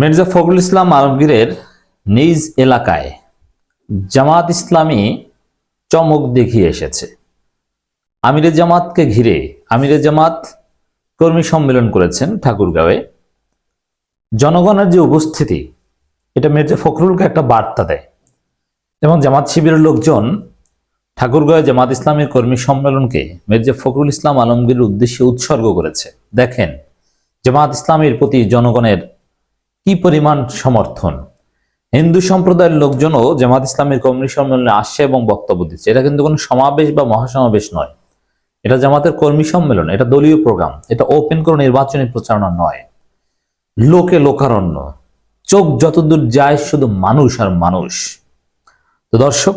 মির্জা ফখরুল ইসলাম আলমগীরের নিজ এলাকায় জামাত ইসলামী চমক দেখিয়ে এসেছে। আমিরে জামাতকে ঘিরে আমিরে জামাত কর্মী সম্মেলন করেছেন ঠাকুরগাঁওয়ে। জনগণের যে উপস্থিতি, এটা মির্জা ফখরুলকে একটা বার্তা দেয়। এবং জামাত শিবিরের লোকজন ঠাকুরগাঁওয়ে জামাত ইসলামের কর্মী সম্মেলনকে মির্জা ফখরুল ইসলাম আলমগীরের উদ্দেশ্যে উৎসর্গ করেছে। দেখেন, জামাত ইসলামের প্রতি জনগণের কি পরিমাণ সমর্থন? হিন্দু সম্প্রদায়ের লোকজনও জামাত ইসলামের কর্মী সম্মেলনে আসছে এবং বক্তব্য দিচ্ছে। এটা কিন্তু কোনো সমাবেশ বা মহাসমাবেশ নয়। এটা জামাতের কর্মী সম্মেলন, এটা দলীয় প্রোগ্রাম। এটা ওপেন কোনো নির্বাচনী প্রচারণা নয়। লোকে লোকারণ্য। চোখ যতদূর যায় শুধু মানুষ আর মানুষ। তো দর্শক,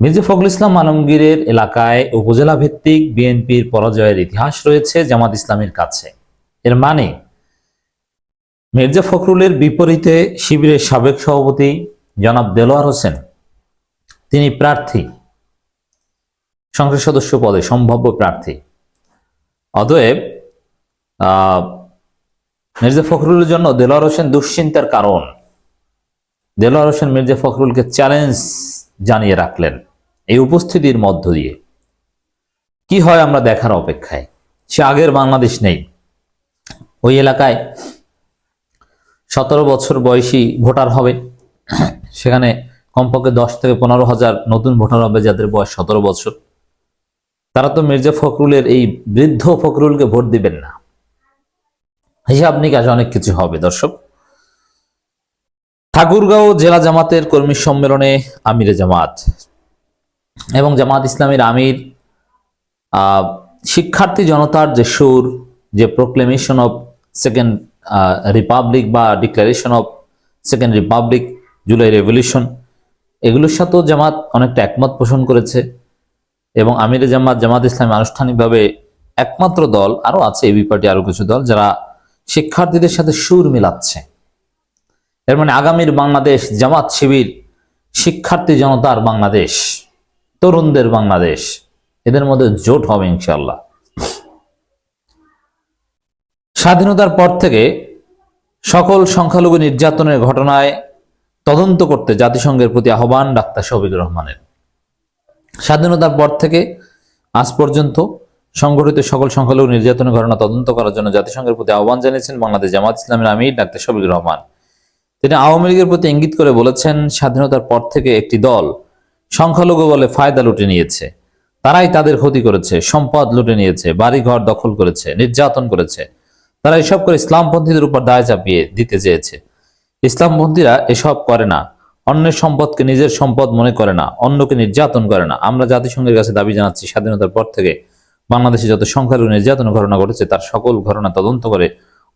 মির্জা ফখরুল ইসলাম আলমগীরের এলাকায় উপজেলা ভিত্তিক বিএনপির পরাজয়ের ইতিহাস রয়েছে জামাত ইসলামের কাছে। এর মানে মির্জা ফখরুলের বিপরীতে শিবিরের সাবেক সভাপতি জনাব দেলোয়ার হোসেন, তিনি প্রার্থী। সংসদ সদস্য পদে সম্ভাব্য প্রার্থী। অতএব মির্জা ফখরুলের জন্য দেলোয়ার হোসেন দুশ্চিন্তার কারণ। দেলোয়ার হোসেন মির্জা ফখরুলকে চ্যালেঞ্জ জানিয়ে রাখলেন এই উপস্থিতির মধ্য দিয়ে। কি হয় আমরা দেখার অপেক্ষায়? সে আগের বাংলাদেশ নেই। ওই এলাকায় সতেরো বছর বয়সী ভোটার হবে। সেখানে কমপক্ষে দশ থেকে পনেরো হাজার নতুন ভোটার হবে যাদের বয়স সতেরো বছর। তারা তো মির্জা ফখরুলের এই বৃদ্ধ ফখরুলকে ভোট দিবেন না। হিসাব নিকাশ অনেক কিছু হবে, দর্শক। ঠাকুরগাঁও জেলা জামাতের কর্মী সম্মেলনে আমিরে জামাত এবং জামাত ইসলামের আমির শিক্ষার্থী জনতার যে সুর, যে প্রোক্লেমেশন অফ সেকেন্ড রিপাবলিক বা declaration of second republic July revolution এগুলোর সাথেও জামাত অনেকটা একমত পোষণ করেছে এবং আমিরে জামাত জামাত ইসলামী আনুষ্ঠানিকভাবে একমাত্র দল আরও আছে এবি পার্টি আরও কিছু দল, যারা শিক্ষার্থীদের সাথে সুর মিলাচ্ছে। এর মানে আগামীর বাংলাদেশ জামাত শিবির, শিক্ষার্থী জনতার বাংলাদেশ, তরুণদের বাংলাদেশ, এদের মধ্যে জোট হবে ইনশাল্লাহ স্বাধীনতার পর থেকে সকল সংখ্যালঘু নির্যাতনের ঘটনায় তদন্ত করতে জাতিসংঘের প্রতি আহ্বান ডাক্তার শফিকুর রহমানের। স্বাধীনতার পর থেকে আজ পর্যন্ত সংঘটিত সকল সংখ্যালঘু নির্যাতনের ঘটনা তদন্ত করার জন্য জাতিসংঘের প্রতি আহ্বান জানিয়েছেন বাংলাদেশ জামাত ইসলামের আমির ডাক্তার শফিকুর রহমান। তিনি আওয়ামী লীগের প্রতি ইঙ্গিত করে বলেছেন, স্বাধীনতার পর থেকে একটি দল সংখ্যালঘু বলে ফায়দা লুটে নিয়েছে। তারাই তাদের ক্ষতি করেছে, সম্পদ লুটে নিয়েছে, বাড়িঘর দখল করেছে, নির্যাতন করেছে। তারা এসব করে ইসলামপন্থীদের উপর দায় চাপিয়ে দিতে চেয়েছে। ইসলামপন্থীরা এসব করে না। অন্যের সম্পদকে নিজের সম্পদ মনে করে না, অন্যকে নির্যাতন করে না। আমরা জাতিসংঘের কাছে দাবি জানাচ্ছি, স্বাধীনতার পর থেকে বাংলাদেশে যত সংখ্যালঘু নির্যাতন ঘটনা ঘটেছে, তার সকল ঘটনা তদন্ত করে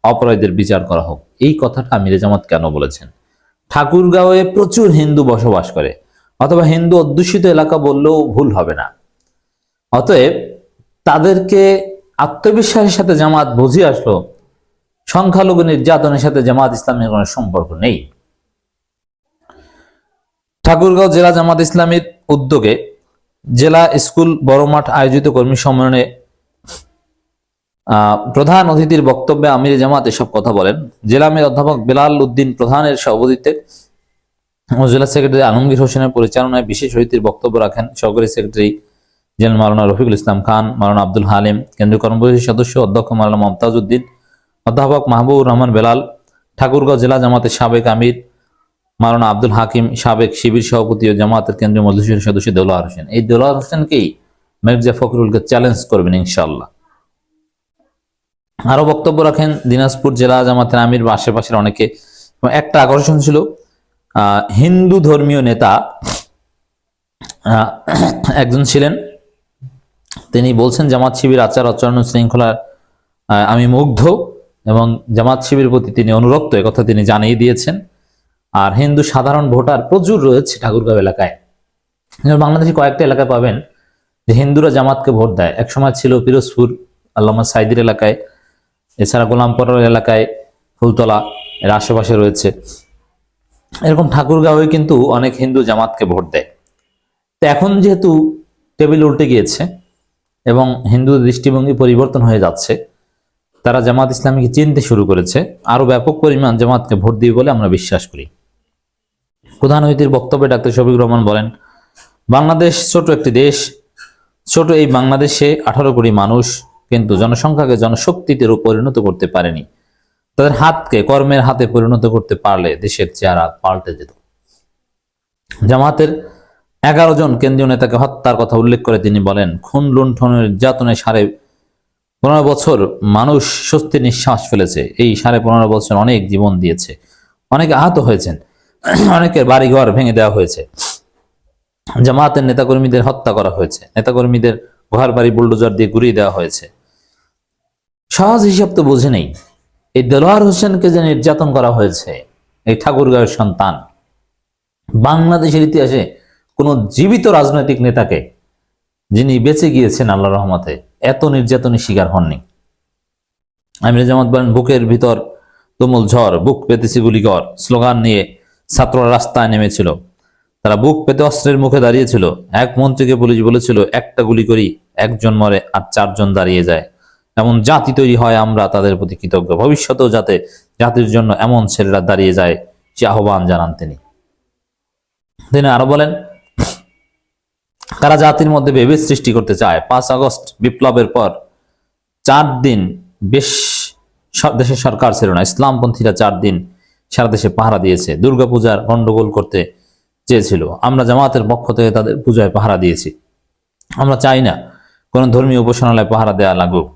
অপরাধীদের বিচার করা হোক। এই কথাটা আমিরে জামাত কেন বলেছেন? ঠাকুরগাঁওয়ে প্রচুর হিন্দু বসবাস করে, অথবা হিন্দু অধ্যুষিত এলাকা বললেও ভুল হবে না। অতএব তাদেরকে আত্মবিশ্বাসের সাথে জামাত বুঝিয়ে আসলো সংখ্যালঘু নির্যাতনের সাথে জামাত ইসলামের কোনো সম্পর্ক নেই। ঠাকুরগাঁও জেলা জামাত ইসলামীর উদ্যোগে জেলা স্কুল বড় মাঠ আয়োজিত কর্মী সম্মেলনে প্রধান অতিথির বক্তব্যে আমির জামাত এসব কথা বলেন। জেলা আমির অধ্যাপক বেলাল উদ্দিন প্রধানের সভাপতিত্বে জেলা সেক্রেটারি আলমগীর হোসেনের পরিচালনায় বিশেষ অতিথির বক্তব্য রাখেন সহকারী সেক্রেটারি জেনারেল মাওলানা রফিকুল ইসলাম খান, মাওলানা আব্দুল হালিম, কেন্দ্রীয় কর্মপরিষদ সদস্য অধ্যক্ষ মাওলানা মমতাজ উদ্দিন অধ্যাপক মাহবুবুর রহমান বেলাল, ঠাকুরগাঁও জেলা জামাতের সাবেক আমির, মাওলানা আব্দুল হাকিম, সাবেক শিবির সভাপতি ও জামাতের কেন্দ্রীয় মজলিসের সদস্য দেলোয়ার হোসেন। এই দেলোয়ার হোসেনকেই মির্জা ফখরুলকে চ্যালেঞ্জ করবেন ইনশাল্লাহ আরও বক্তব্য রাখেন, দিনাজপুর জেলা জামাতের আমির বা আশেপাশের অনেকে। একটা আকর্ষণ ছিল হিন্দু ধর্মীয় নেতা একজন ছিলেন। তিনি বলছেন, জামাত শিবির আচার আচরণ শৃঙ্খলার আমি মুগ্ধ। এবং জামাত শিবির প্রতি তিনি অনুরক্ত কথা তিনি জানিয়ে দিয়েছেন। আর হিন্দু সাধারণ ভোটার প্রচুর রয়েছে ঠাকুরগাঁও এলাকায়। বাংলাদেশে কয়েকটা এলাকায় পাবেন যে হিন্দুরা জামাতকে ভোট দেয়। এক সময় ছিল পিরোজপুর, আল্লামা সাইদির এলাকায়, এছাড়া গোলামপাড়ার এলাকায়, ফুলতলা, এর আশেপাশে রয়েছে। এরকম ঠাকুরগাঁওয়ে কিন্তু অনেক হিন্দু জামাতকে ভোট দেয়। তো এখন যেহেতু টেবিল উল্টে গিয়েছে এবং হিন্দু দৃষ্টিভঙ্গি পরিবর্তন হয়ে যাচ্ছে তারা জামাত ইসলামীকে চিনতে শুরু করেছে। আরও ব্যাপক পরিমাণ জামাতকে ভোট দিবে বলে আমরা বিশ্বাস করি। প্রধান অতিথির বক্তব্যে ডাক্তার শফিক রহমান বলেন, বাংলাদেশ ছোট একটি দেশ। ছোট এই বাংলাদেশে আঠারো কোটি মানুষ, কিন্তু জনসংখ্যাকে জনশক্তিতে পরিণত করতে পারেনি। তাদের হাতকে কর্মের হাতে পরিণত করতে পারলে দেশের চেহারা পাল্টে যেত। জামাতের এগারো জন কেন্দ্রীয় নেতাকে হত্যার কথা উল্লেখ করে তিনি বলেন, খুন, লুণ্ঠনের নির্যাতনে সাড়ে পনেরো বছর মানুষ স্বস্তির নিঃশ্বাস ফেলেছে। এই সাড়ে পনেরো বছর অনেক জীবন দিয়েছে। অনেকে আহত হয়েছেন। অনেকের বাড়িঘর ভেঙে দেওয়া হয়েছে। জামাতের নেতাকর্মীদের হত্যা করা হয়েছে। নেতাকর্মীদের ঘর বাড়ি বুলডোজার দিয়ে ঘুরিয়ে দেওয়া হয়েছে। সহজ হিসাব তো বুঝে নেই। এই দেলোয়ার হোসেনকে যে নির্যাতন করা হয়েছে, এই ঠাকুরগাঁয়ের সন্তান, বাংলাদেশের ইতিহাসে কোন জীবিত রাজনৈতিক নেতাকে যিনি বেঁচে গিয়েছেন আল্লাহ রহমতে এত নির্যাতনের শিকার হননি। আমির জামাত বলেন, বুকের ভিতর তুমুল ঝড়, বুক পেতেছি গুলিকর স্লোগান নিয়ে ছাত্ররা রাস্তায় নেমেছিল। তারা বুক পেতে অস্ত্রের মুখে দাঁড়িয়েছিল। এক মন্ত্রীকে পুলিশ বলেছিল, একটা গুলি করি, একজন মরে আর চারজন দাঁড়িয়ে যায়। এমন জাতি তৈরি হয় আমরা, তাদের প্রতি কৃতজ্ঞ। ভবিষ্যতেও যাতে জাতির জন্য এমন ছেলেরা দাঁড়িয়ে যায়, সে আহ্বান জানান তিনি। তিনি আরও বলেন তারা জাতির মধ্যে বিভেদ সৃষ্টি করতে চায়। পাঁচ আগস্ট বিপ্লবের পর চার দিন বেশ দেশের সরকার ছিল না। ইসলামপন্থীরা চার দিন সারা দেশে পাহারা দিয়েছে। দুর্গাপূজার গন্ডগোল করতে চেয়েছিল। আমরা জামাতের পক্ষ থেকে তাদের পূজায় পাহারা দিয়েছি। আমরা চাই না কোনো ধর্মীয় উপাসনালয়ে পাহারা দেয়া লাগুক।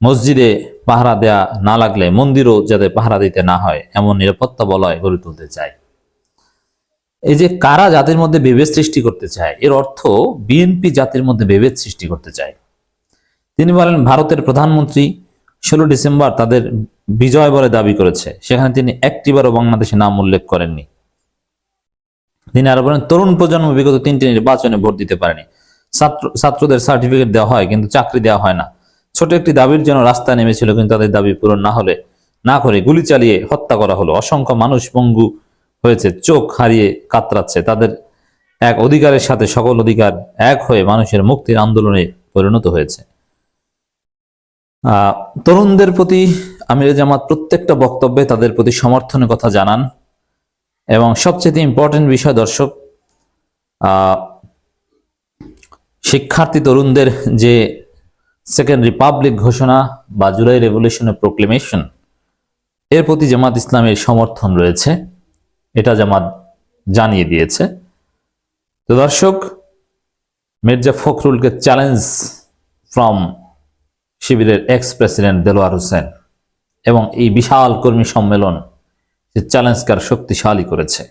মসজিদে পাহারা দেয়া না লাগলে মন্দিরও যাতে পাহারা দিতে না হয়, এমন নিরাপত্তা বলয় গড়ে তুলতে চায় এই যে কারা জাতির মধ্যে বিভেদ সৃষ্টি করতে চায়, এর অর্থ বিএনপি জাতির মধ্যে বিভেদ সৃষ্টি করতে চায়। তিনি বলেন, ভারতের প্রধানমন্ত্রী ষোলো ডিসেম্বর তাদের বিজয় বলে দাবি করেছে। সেখানে তিনি একটিবারও বাংলাদেশে নাম উল্লেখ করেননি। তিনি আরও বলেন, তরুণ প্রজন্ম বিগত তিনটি নির্বাচনে ভোট দিতে পারেনি। ছাত্র, ছাত্রদের সার্টিফিকেট দেওয়া হয়, কিন্তু চাকরি দেওয়া হয় না। ছোট একটি দাবির জন্য রাস্তায় নেমেছিল, কিন্তু তাদের দাবি পূরণ না হলে, না করে গুলি চালিয়ে হত্যা করা হলো। অসংখ্য মানুষ পঙ্গু হয়েছে, চোখ হারিয়ে কাতরাচ্ছে। তাদের এক অধিকারের সাথে সকল অধিকার এক হয়ে মানুষের মুক্তির আন্দোলনে পরিণত হয়েছে। তরুণদের প্রতি আমির জামাত প্রত্যেকটা বক্তব্যে তাদের প্রতি সমর্থনের কথা জানান এবং সবচেয়ে ইম্পর্টেন্ট বিষয় দর্শক শিক্ষার্থী তরুণদের যে সেকেন্ড রিপাবলিক ঘোষণা বা জুলাই রেভলিউশনের প্রোক্লেমেশন এর প্রতি জামাত ইসলামের সমর্থন রয়েছে। এটা জামাত জানিয়ে দিয়েছে। তো দর্শক, মির্জা ফখরুলকে চ্যালেঞ্জ ফ্রম শিবিরের এক্স প্রেসিডেন্ট দেলোয়ার হোসেন এবং এই বিশাল কর্মী সম্মেলন যে চ্যালেঞ্জকে আর শক্তিশালী করেছে।